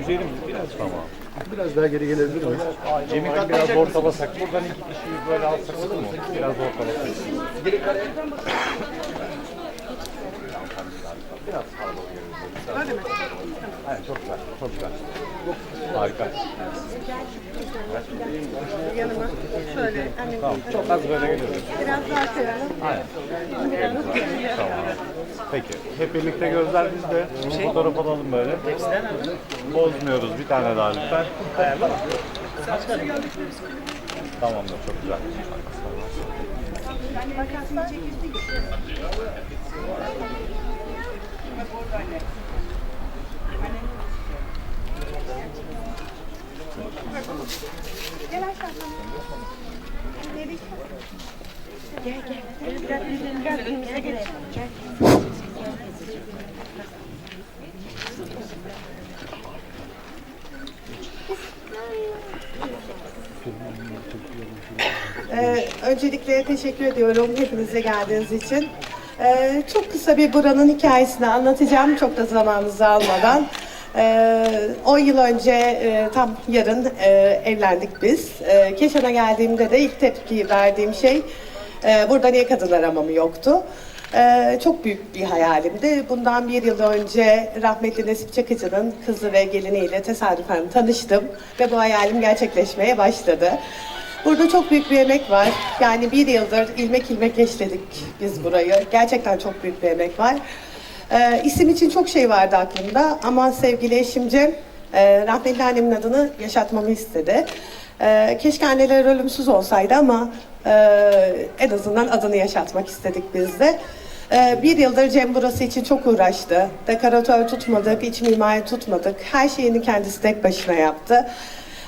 Üzerim biraz tamam. Biraz daha geri gelebilir miyiz? Cem'i biraz ortalasak. Buradan iki kişiyi böyle alsak olur mu? Biraz ortalasak. Biraz fazla uyarız. Öyle mi? Aynen çok güzel. Çok güzel. Harika. Yanıma şöyle hani Tamam. Çok az böyle geliyoruz. biraz daha koyalım. Aynen. Tamam. Peki. Hep birlikte gözler bizde. Bir fotoğraf alalım böyle. Bozmuyoruz. Bir tane daha lütfen. Tamamdır. Çok güzel. Gel aşağıdan. Ee, öncelikle teşekkür ediyorum hepinize geldiğiniz için. Ee, çok kısa bir buranın hikayesini anlatacağım çok da zamanınızı almadan. Ee, 10 yıl önce e, tam yarın e, evlendik biz. E, Keşan'a geldiğimde de ilk tepki verdiğim şey e, burada niye kadınlar hamamı yoktu? Ee, çok büyük bir hayalimdi. Bundan bir yıl önce rahmetli Nesip Çakıcı'nın kızı ve geliniyle tesadüfen tanıştım ve bu hayalim gerçekleşmeye başladı. Burada çok büyük bir emek var. Yani bir yıldır ilmek ilmek işledik biz burayı. Gerçekten çok büyük bir emek var. Ee, isim için çok şey vardı aklımda ama sevgili eşim Cem e, rahmetli annemin adını yaşatmamı istedi. Ee, keşke anneler ölümsüz olsaydı ama e, en azından adını yaşatmak istedik biz de. Ee, bir yıldır Cem burası için çok uğraştı. Dekoratör tutmadık, iç mimari tutmadık. Her şeyini kendisi tek başına yaptı.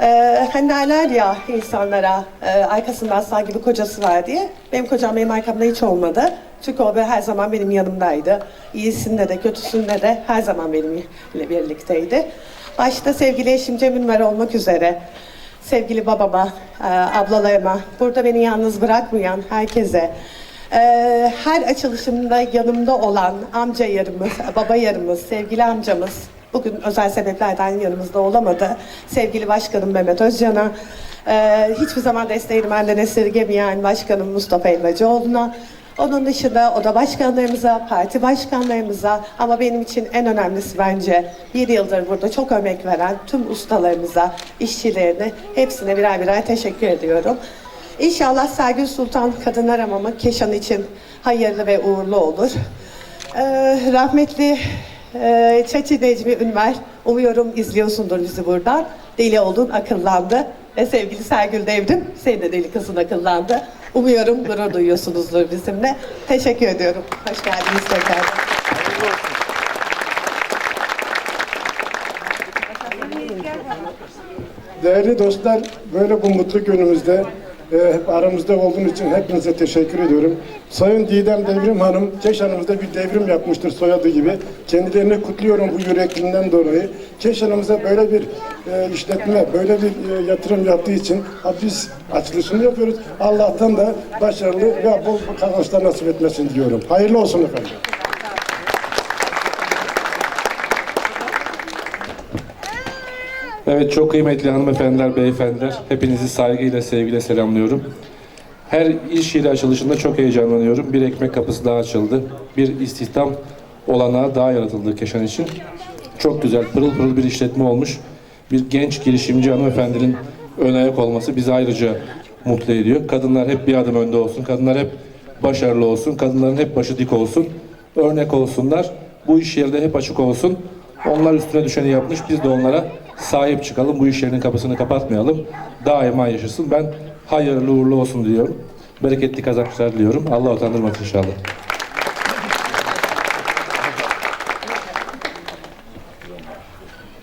Ee, hani derler ya insanlara e, arkasında asla gibi kocası var diye. Benim kocam benim arkamda hiç olmadı. Çünkü o her zaman benim yanımdaydı. İyisinde de kötüsünde de her zaman benimle birlikteydi. Başta sevgili eşim Cem Ünver olmak üzere sevgili babama, e, ablalarıma, burada beni yalnız bırakmayan herkese, e, her açılışımda yanımda olan amca yarımız, baba yarımız, sevgili amcamız, bugün özel sebeplerden yanımızda olamadı. Sevgili Başkanım Mehmet Özcan'a, e, hiçbir zaman desteğini benden esirgemeyen Başkanım Mustafa Elmacıoğlu'na, onun dışında oda başkanlarımıza, parti başkanlarımıza ama benim için en önemlisi bence bir yıldır burada çok emek veren tüm ustalarımıza, işçilerine hepsine birer birer teşekkür ediyorum. İnşallah Sergül Sultan Kadınlar Hamamı Keşan için hayırlı ve uğurlu olur. Ee, rahmetli e, Çeçi Necmi Ünver, umuyorum izliyorsundur bizi buradan. Deli oldun, akıllandı. Ve sevgili Sergül Devrim, senin de deli kızın akıllandı. Umuyorum gurur duyuyorsunuzdur bizimle. Teşekkür ediyorum. Hoş geldiniz tekrar. Değerli dostlar, böyle bu mutlu günümüzde hep aramızda olduğunuz için hepinize teşekkür ediyorum. Sayın Didem Devrim Hanım, Keşan'ımızda bir devrim yapmıştır soyadı gibi. Kendilerini kutluyorum bu yürekliğinden dolayı. Keşan'ımıza böyle bir e, işletme, böyle bir e, yatırım yaptığı için biz açılışını yapıyoruz. Allah'tan da başarılı ve bol kazançlar nasip etmesin diyorum. Hayırlı olsun efendim. Evet çok kıymetli hanımefendiler, beyefendiler. Hepinizi saygıyla, sevgiyle selamlıyorum. Her iş yeri açılışında çok heyecanlanıyorum. Bir ekmek kapısı daha açıldı. Bir istihdam olanağı daha yaratıldı Keşan için. Çok güzel, pırıl pırıl bir işletme olmuş. Bir genç girişimci hanımefendinin ön ayak olması bizi ayrıca mutlu ediyor. Kadınlar hep bir adım önde olsun. Kadınlar hep başarılı olsun. Kadınların hep başı dik olsun. Örnek olsunlar. Bu iş yeri de hep açık olsun. Onlar üstüne düşeni yapmış. Biz de onlara sahip çıkalım. Bu iş yerinin kapısını kapatmayalım. Daima yaşasın. Ben hayırlı uğurlu olsun diyorum. Bereketli kazançlar diliyorum. Allah utandırmasın inşallah.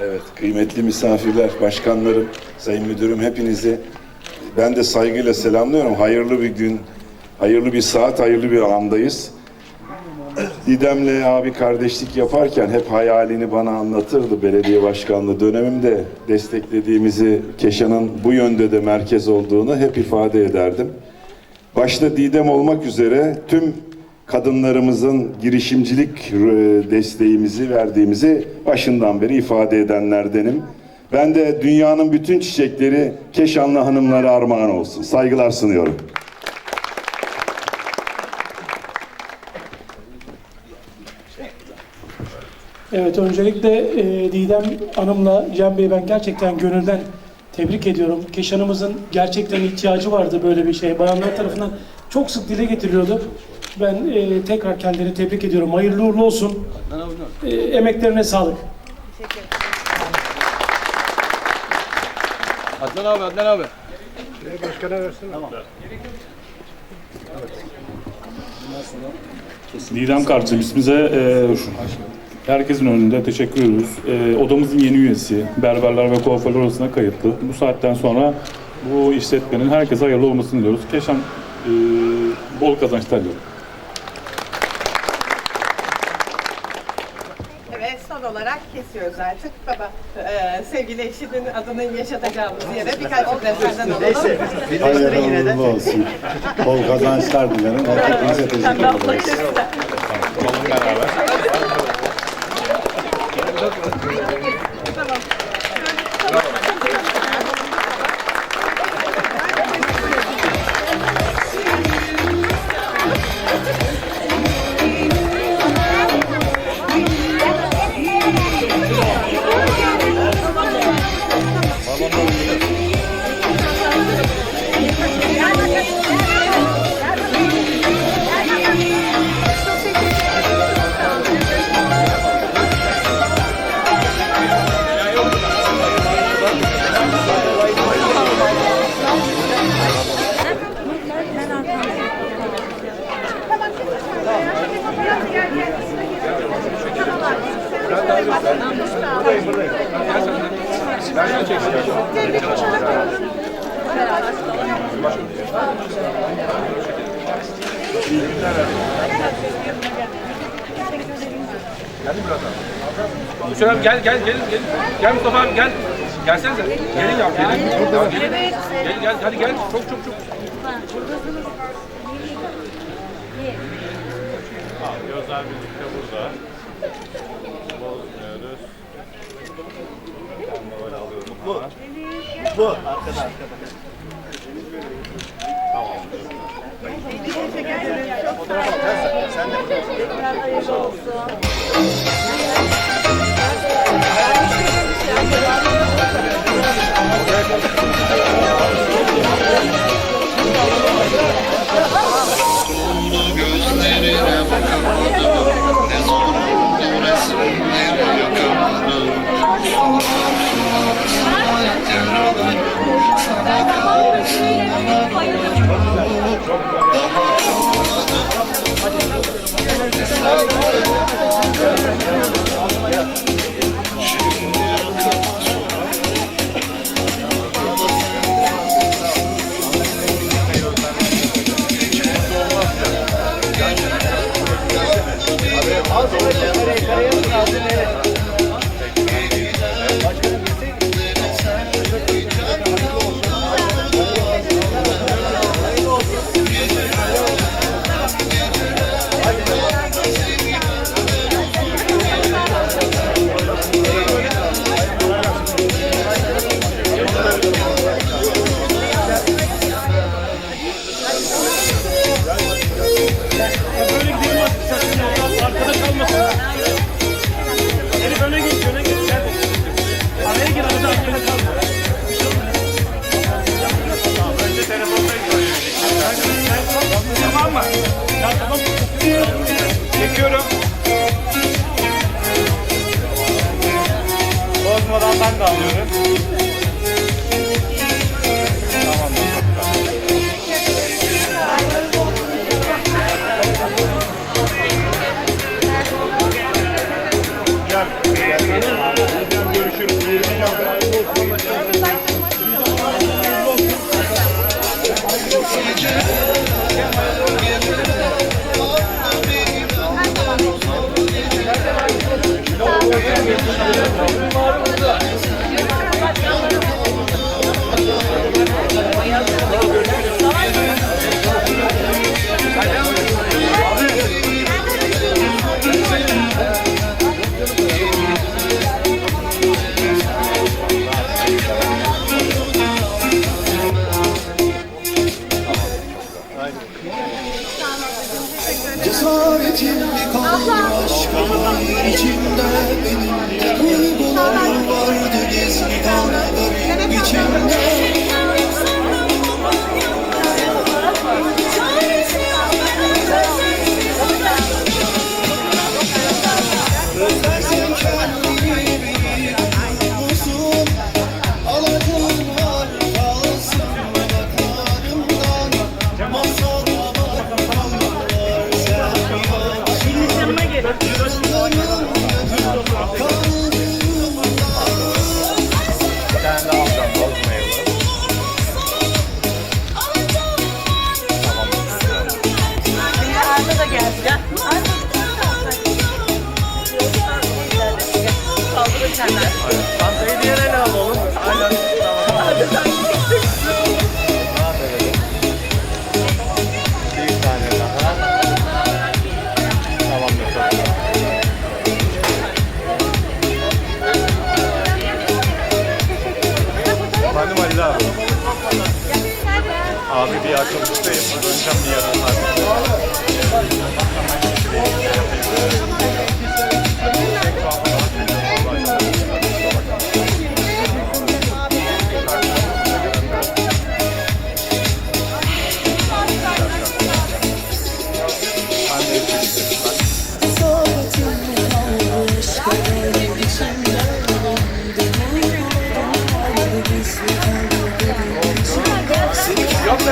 Evet, kıymetli misafirler, başkanlarım, sayın müdürüm hepinizi ben de saygıyla selamlıyorum. Hayırlı bir gün, hayırlı bir saat, hayırlı bir andayız. Didem'le abi kardeşlik yaparken hep hayalini bana anlatırdı belediye başkanlığı dönemimde desteklediğimizi, Keşan'ın bu yönde de merkez olduğunu hep ifade ederdim. Başta Didem olmak üzere tüm kadınlarımızın girişimcilik e, desteğimizi verdiğimizi başından beri ifade edenlerdenim. Ben de dünyanın bütün çiçekleri Keşanlı hanımlara armağan olsun. Saygılar sunuyorum. Evet, öncelikle e, Didem Hanım'la Cem Bey'i ben gerçekten gönülden tebrik ediyorum. Keşan'ımızın gerçekten ihtiyacı vardı böyle bir şeye. Bayanlar tarafından çok sık dile getiriliyordu. Ben e, tekrar kendilerini tebrik ediyorum. Hayırlı uğurlu olsun. E, emeklerine sağlık. Adnan abi, Adnan abi. Didem kardeşimiz bize e, herkesin önünde teşekkür ediyoruz. E, odamızın yeni üyesi, berberler ve kuaförler odasına kayıtlı. Bu saatten sonra bu işletmenin herkese hayırlı olmasını diliyoruz. Keşan e, bol kazançlar diliyorum. Evet son olarak kesiyoruz artık. Baba e, sevgili eşinin adının yaşatacağımız yere birkaç cümle senden alalım. Hayırlı uğurlu olsun. Bol kazançlar dilerim. Hepinize teşekkür ederiz. chocolate. Hüseyin abi gel, gel, gelin, gelin. Gel Mustafa abi gel. Gelsenize. Gelin ya, gelin. Ya, gelin. Gel, gel, hadi gel. Çok, çok, çok. Gözler birlikte burada. Bozmuyoruz. Ben de böyle alıyorum. Bu. Bu. Arkada arkada.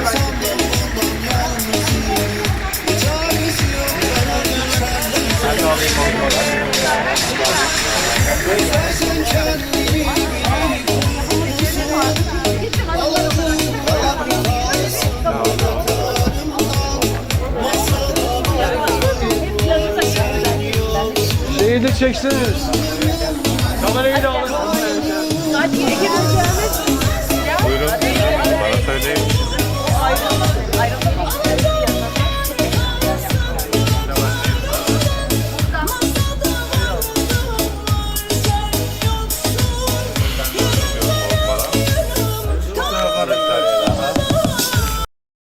de Şeyi de çekseniz. Kamerayı da alın. Buyurun. Bana söyleyin ayrılmadık. Ayrılmadık.